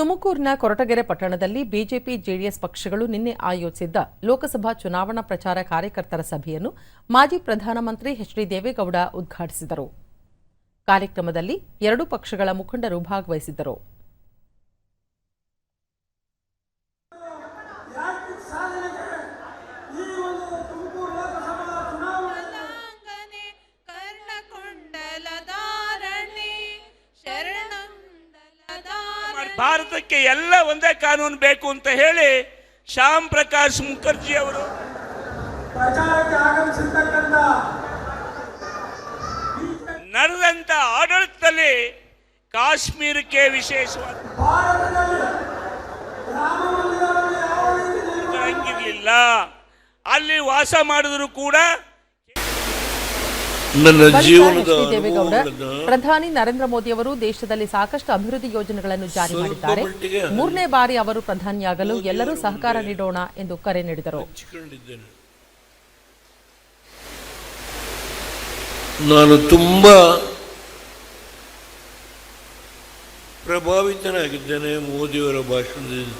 ತುಮಕೂರಿನ ಕೊರಟಗೆರೆ ಪಟ್ಟಣದಲ್ಲಿ BJP JDS ಪಕ್ಷಗಳು ನಿನ್ನೆ ಆಯೋಜಿಸಿದ್ದ ಲೋಕಸಭಾ ಚುನಾವಣಾ ಪ್ರಚಾರ ಕಾರ್ಯಕರ್ತರ ಸಭೆಯನ್ನು ಮಾಜಿ ಪ್ರಧಾನಮಂತ್ರಿ ಎಚ್ ಡಿ ದೇವೇಗೌಡ ಉದ್ಘಾಟಿಸಿದರು. ಕಾರ್ಯಕ್ರಮದಲ್ಲಿ ಎರಡೂ ಪಕ್ಷಗಳ ಮುಖಂಡರು ಭಾಗವಹಿಸಿದ್ದರು. ಭಾರತಕ್ಕೆ ಎಲ್ಲ ಒಂದೇ ಕಾನೂನು ಬೇಕು ಅಂತ ಹೇಳಿ ಶ್ಯಾಮ್ ಪ್ರಕಾಶ್ ಮುಖರ್ಜಿ ಅವರು ಪ್ರಚಾರಕ್ಕೆ ಆಗಮಿಸಿರ್ತಕ್ಕಂಥ ನಡೆದಂತ ಆಡಳಿತದಲ್ಲಿ ಕಾಶ್ಮೀರಕ್ಕೆ ವಿಶೇಷವಾದ ಹಂಗಿರ್ಲಿಲ್ಲ ಅಲ್ಲಿ ವಾಸ ಮಾಡಿದ್ರು ಕೂಡ ನನ್ನ ಬಳಿಕ ಜೀವನದ ಎಚ್ ಡಿ ದೇವೇಗೌಡ ಪ್ರಧಾನಿ ನರೇಂದ್ರ ಮೋದಿ ಅವರು ದೇಶದಲ್ಲಿ ಸಾಕಷ್ಟು ಅಭಿವೃದ್ಧಿ ಯೋಜನೆಗಳನ್ನು ಜಾರಿ ಮಾಡಿದ್ದಾರೆ. ಮೂರನೇ ಬಾರಿ ಅವರು ಪ್ರಧಾನಿಯಾಗಲು ಎಲ್ಲರೂ ಸಹಕಾರ ನೀಡೋಣ ಎಂದು ಕರೆ ನೀಡಿದರು. ನಾನು ತುಂಬಾ ಪ್ರಭಾವಿತನಾಗಿದ್ದೇನೆ ಮೋದಿಯವರ ಭಾಷಣದಿಂದ